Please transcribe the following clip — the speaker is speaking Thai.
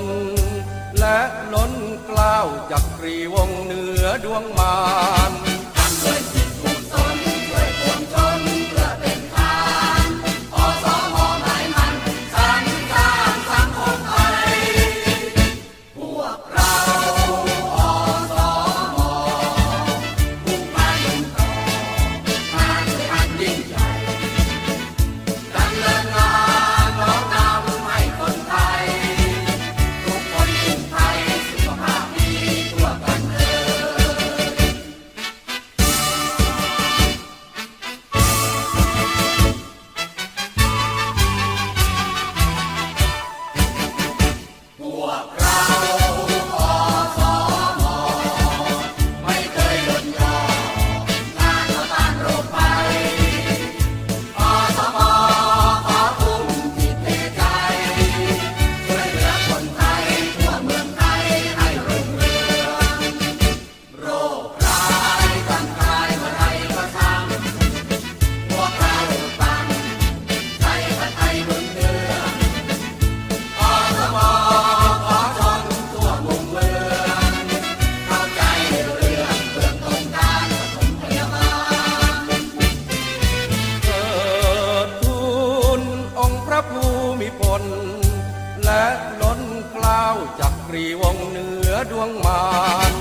น และล้นกล้าวจักรีวงเหนือดวงมาร และล้นกล้าวจักรีวงเหนือดวงมาร